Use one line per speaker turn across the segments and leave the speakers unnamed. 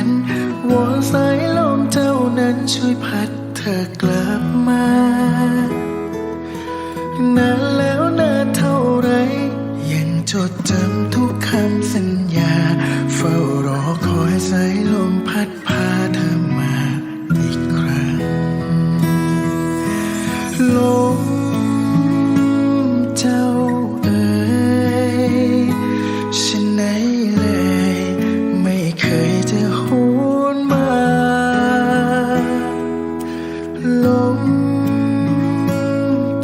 ันวอนสายลมเจ้านั้นช่วยพัดเธอกลับมานานแล้วนานเท่าไร ยังจดจำทุกคำสัญญา จะหวนมา ลม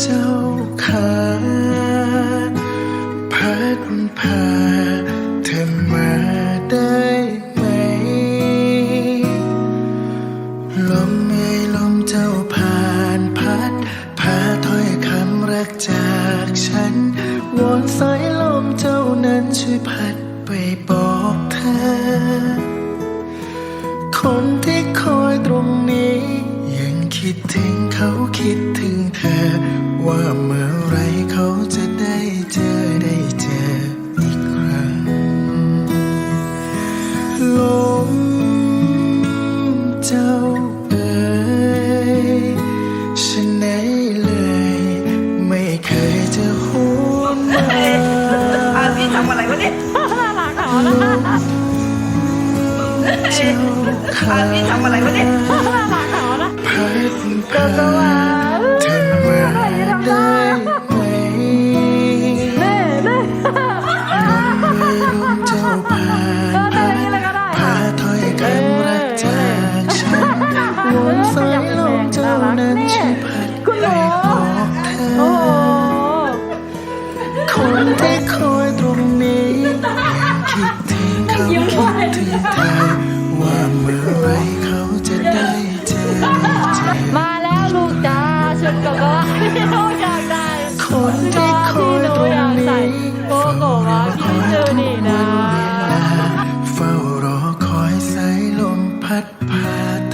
เจ้าขาพัดพาเธอมาได้ไหม ลมไม่ลมเจ้าผ่านพัด พาถ้อยคำรักจากฉันวอนสา คิดถึงเขาคิดถึงเธอ ว่าเมื่อไรเขาจะได้เจอได้เจออีกครั้งลมเจ้าเอ๋ยฉันไหนเลย ไม่เคยจะหวนมา
อาพี่ทำอะไรวะเนี่ย
เจ้าขา
อาพี่ทำอะไรวะเนี่ย
พัดพาเธอมาได้ไหมไม่ลมเจ้าผ่านพัดพาถ้อยคำรักจากฉันวนสายลมเจ้านั้นช่วยพัดไปบอกเธอคนที่คอยตรงนี้คิดถึงเขาคิดถึงเธอ Pat Pat.